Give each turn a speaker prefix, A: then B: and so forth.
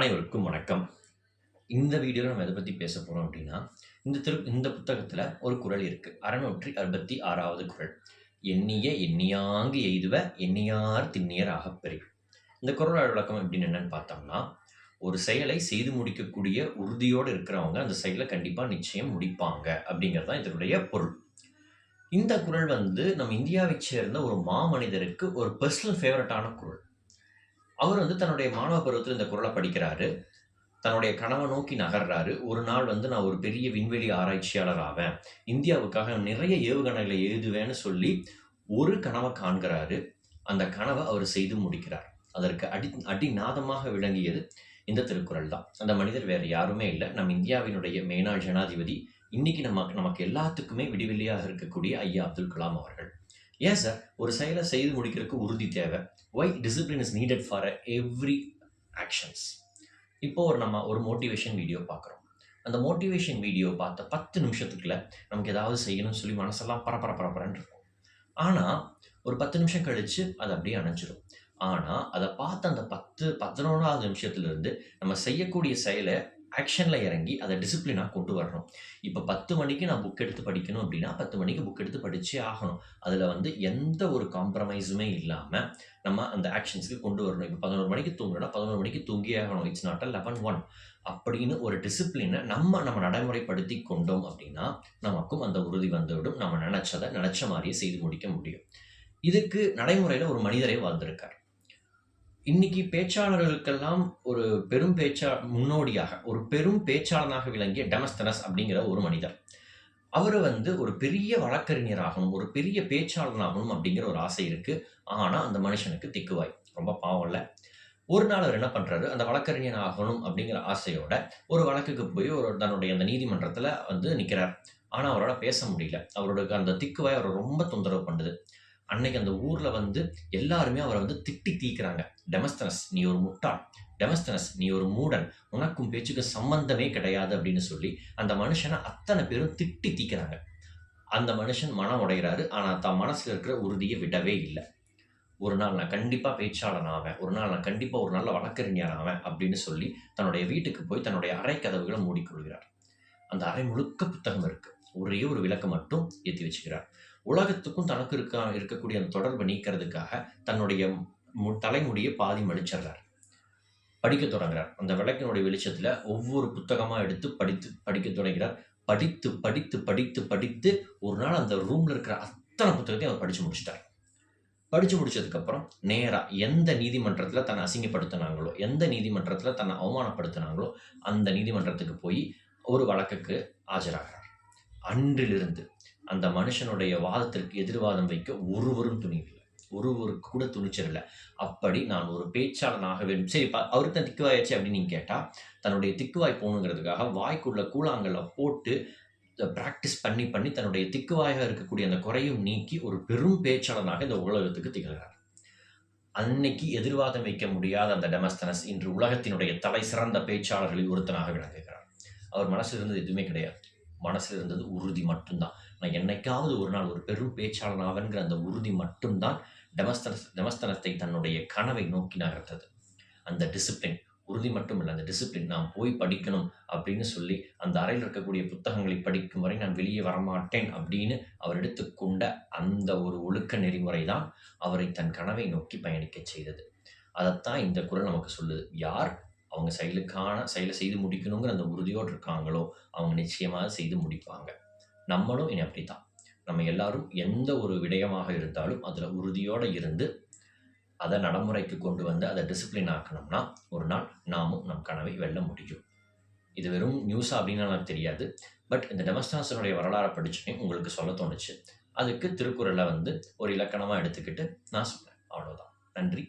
A: அனைவருக்கும் வணக்கம். இந்த வீடியோவில் நம்ம எதை பற்றி பேச போகிறோம் அப்படின்னா இந்த திரு இந்த புத்தகத்தில் ஒரு குறள் இருக்குது அறுநூற்றி அறுபத்தி ஆறாவது குறள் எண்ணிய எண்ணியாங்கு எய்துவ எண்ணியார் திண்ணியர் ஆகப்பெரி இந்த குரல் விளக்கம் எப்படின்னு என்னன்னு பார்த்தோம்னா ஒரு செயலை செய்து முடிக்கக்கூடிய உறுதியோடு இருக்கிறவங்க அந்த செயலை கண்டிப்பாக நிச்சயம் முடிப்பாங்க அப்படிங்கிறது தான் இதனுடைய பொருள். இந்த குறள் வந்து நம்ம இந்தியாவை சேர்ந்த ஒரு மாமனிதருக்கு ஒரு பர்சனல் ஃபேவரட்டான குரல். அவர் வந்து தன்னுடைய மாணவ பருவத்தில் இந்த குரலை படிக்கிறாரு. தன்னுடைய கனவை நோக்கி நகர்றாரு. ஒரு நாள் வந்து நான் ஒரு பெரிய விண்வெளி ஆராய்ச்சியாளர் ஆவேன். இந்தியாவுக்காக நிறைய ஏவுகணைகளை எழுதுவேன்னு சொல்லி ஒரு கனவை காண்கிறாரு. அந்த கனவை அவர் செய்து முடிக்கிறார். அதற்கு அடி அடிநாதமாக விளங்கியது இந்த திருக்குறள் தான். அந்த மனிதர் வேற யாருமே இல்லை. நம் இந்தியாவினுடைய மேனாள் ஜனாதிபதி. இன்னைக்கு நமக்கு நமக்கு எல்லாத்துக்குமே விடிவெளியாக இருக்கக்கூடிய ஐயா அப்துல் கலாம் அவர்கள். ஏன் சார்? ஒரு செயலை செய்து முடிக்கிறதுக்கு உறுதி தேவை. Why discipline is needed for every actions இப்போ ஒரு நம்ம ஒரு மோட்டிவேஷன் வீடியோ பார்க்குறோம். அந்த மோட்டிவேஷன் வீடியோ பார்த்த பத்து நிமிஷத்துக்குள்ள நமக்கு ஏதாவது செய்யணும்னு சொல்லி மனசெல்லாம் பரபர பரபரன்னு இருக்கும். ஆனால் ஒரு பத்து நிமிஷம் கழித்து அது அப்படியே அணைஞ்சிரும். ஆனால் அதை பார்த்த அந்த பத்து பதினொன்றாவது நிமிஷத்துலேருந்து நம்ம செய்யக்கூடிய செயலை ஆக்ஷனில் இறங்கி அதை டிசிப்ளினாக கொண்டு வரணும். இப்போ பத்து மணிக்கு நான் புக் எடுத்து படிக்கணும் அப்படின்னா பத்து மணிக்கு புக் எடுத்து படித்தே ஆகணும். அதில் வந்து எந்த ஒரு காம்ப்ரமைஸுமே இல்லாமல் நம்ம அந்த ஆக்ஷன்ஸுக்கு கொண்டு வரணும். இப்போ பதினோரு மணிக்கு தூங்கணும்னா பதினோரு மணிக்கு தூங்கியே ஆகணும். It's not a eleven one அப்படின்னு ஒரு டிசிப்ளினை நம்ம நம்ம நடைமுறைப்படுத்தி கொண்டோம் அப்படின்னா நமக்கும் அந்த உறுதி வந்துவிடும். நம்ம நினச்சதை நினச்ச மாதிரியே செய்து முடிக்க முடியும். இதுக்கு நடைமுறையில் ஒரு மனிதரே வாழ்ந்திருக்கார். இன்னைக்கு பேச்சாளர்களுக்கெல்லாம் ஒரு பெரும் பேச்சா முன்னோடியாக ஒரு பெரும் பேச்சாளனாக விளங்கிய டெமஸ்தனஸ் அப்படிங்கிற ஒரு மனிதர். அவர் வந்து ஒரு பெரிய வழக்கறிஞராகணும் ஒரு பெரிய பேச்சாளனாகணும் அப்படிங்கிற ஒரு ஆசை இருக்கு. ஆனால் அந்த மனுஷனுக்கு திக்குவாய். ரொம்ப பாவம் இல்லை. ஒரு நாள் அவர் என்ன பண்றாரு? அந்த வழக்கறிஞர் ஆகணும் அப்படிங்கிற ஆசையோட ஒரு வழக்குக்கு போய் ஒரு தன்னுடைய அந்த நீதிமன்றத்தில் வந்து நிற்கிறார் ஆனால் அவரால் பேச முடியல. அவரோட அந்த திக்குவாய் அவரை ரொம்ப தொந்தரவு பண்ணுது. அன்னைக்கு அந்த ஊர்ல வந்து எல்லாருமே அவரை வந்து திட்டி தீக்குறாங்க. டெமஸ்தனஸ் நீ ஒரு முட்டாள். டெமஸ்தனஸ் நீ ஒரு மூடன். உனக்கும் பேச்சுக்கு சம்பந்தமே கிடையாது அப்படின்னு சொல்லி அந்த மனுஷனை அத்தனை பேரும் திட்டி தீக்குறாங்க. அந்த மனுஷன் மனம் உடைகிறாரு ஆனால் தான் மனசுல இருக்கிற உறுதியை விடவே இல்லை. ஒரு நாள் நான் கண்டிப்பா பேச்சாளன் ஆவேன். ஒரு நாள் நான் கண்டிப்பாக ஒரு நல்ல வழக்கறிஞர் ஆவேன் அப்படின்னு சொல்லி தன்னுடைய வீட்டுக்கு போய் தன்னுடைய அறை கதவுகளை மூடிக்கொள்கிறார். அந்த அறை முழுக்க புத்தகம் இருக்கு. ஒரே ஒரு விளக்கு மட்டும் ஏற்றி வச்சுக்கிறார். உலகத்துக்கும் தனக்கு இருக்க இருக்கக்கூடிய அந்த தொடர்பை நீக்கிறதுக்காக தன்னுடைய மு- தலைமுடியை பாதி மடிச்சிடுறார். படிக்க தொடங்குறார். அந்த விளக்கினுடைய வெளிச்சத்தில் ஒவ்வொரு புத்தகமாக எடுத்து படித்து படிக்க தொடங்கிறார் படித்து படித்து படித்து படித்து ஒரு நாள் அந்த ரூமில் இருக்கிற அத்தனை புத்தகத்தையும் அவர் படித்து முடிச்சிட்டார். படித்து முடிச்சதுக்கப்புறம் நேராக எந்த நீதிமன்றத்தில் தன்னை அசிங்கப்படுத்தினாங்களோ எந்த நீதிமன்றத்தில் தன்னை அவமானப்படுத்தினாங்களோ அந்த நீதிமன்றத்துக்கு போய் ஒரு வழக்குக்கு ஆஜராகிறார். அன்றிலிருந்து அந்த மனுஷனுடைய வாதத்திற்கு எதிர்வாதம் வைக்க ஒருவரும் துணிவில்லை ஒருவருக்கு கூட துணிச்சல் அப்படி நான் ஒரு பேச்சாளனாக வேண்டும். சரி பா அவருக்கு தான் திக்குவாயாச்சு அப்படின்னு நீங்க கேட்டா தன்னுடைய திக்குவாய் போகணுங்கிறதுக்காக வாய்க்குள்ள கூழாங்கல்ல போட்டு ப்ராக்டிஸ் பண்ணி பண்ணி தன்னுடைய திக்குவாயாக இருக்கக்கூடிய அந்த குறையும் நீக்கி ஒரு பெரும் பேச்சாளனாக இந்த உலகத்துக்கு திகழ்கிறார். அன்னைக்கு எதிர்வாதம் வைக்க முடியாத அந்த டெமஸ்தனஸ் இன்று உலகத்தினுடைய தலை சிறந்த பேச்சாளர்களில் ஒருத்தனாக விளங்குகிறார். அவர் மனசுல இருந்தது எதுவுமே கிடையாது. மனசில் இருந்தது உறுதி மட்டும்தான். நான் என்னைக்காவது ஒரு நாள் ஒரு பெரும் பேச்சாளன் ஆவன்கிற அந்த உறுதி மட்டும்தான் டெமஸ்தனஸ் டெமஸ்தனத்தை தன்னுடைய கனவை நோக்கி நகர்த்தது. அந்த டிசிப்ளின் உறுதி மட்டும் இல்லை அந்த டிசிப்ளின் நான் போய் படிக்கணும் அப்படின்னு சொல்லி அந்த அறையில் இருக்கக்கூடிய புத்தகங்களை படிக்கும் வரை நான் வெளியே வரமாட்டேன் அப்படின்னு அவர் எடுத்துக்கொண்ட அந்த ஒரு ஒழுக்க நெறிமுறை தான் அவரை தன் கனவை நோக்கி பயணிக்கச் செய்தது. அதைத்தான் இந்த குரல் நமக்கு சொல்லுது. யார் அவங்க செயலுக்கான செயலை செய்து முடிக்கணுங்கிற அந்த உறுதியோடு இருக்காங்களோ அவங்க நிச்சயமாக செய்து முடிப்பாங்க. நம்மளும் இனி அப்படித்தான். நம்ம எல்லாரும் எந்த ஒரு விடயமாக இருந்தாலும் அதில் உறுதியோடு இருந்து அதை நடைமுறைக்கு கொண்டு வந்து அதை டிசிப்ளின் ஆக்கணும்னா ஒரு நாள் நாமும் நம் கனவை வெல்ல முடியும். இது வெறும் நியூஸா அப்படின்னு எனக்கு தெரியாது. பட் இந்த டெமஸ்டான்ஸனுடைய வரலாறை படிச்சுனே உங்களுக்கு சொல்ல தோணுச்சு. அதுக்கு திருக்குறளை வந்து ஒரு இலக்கணமாக எடுத்துக்கிட்டு நான் சொன்னேன் அவ்வளோதான் நன்றி.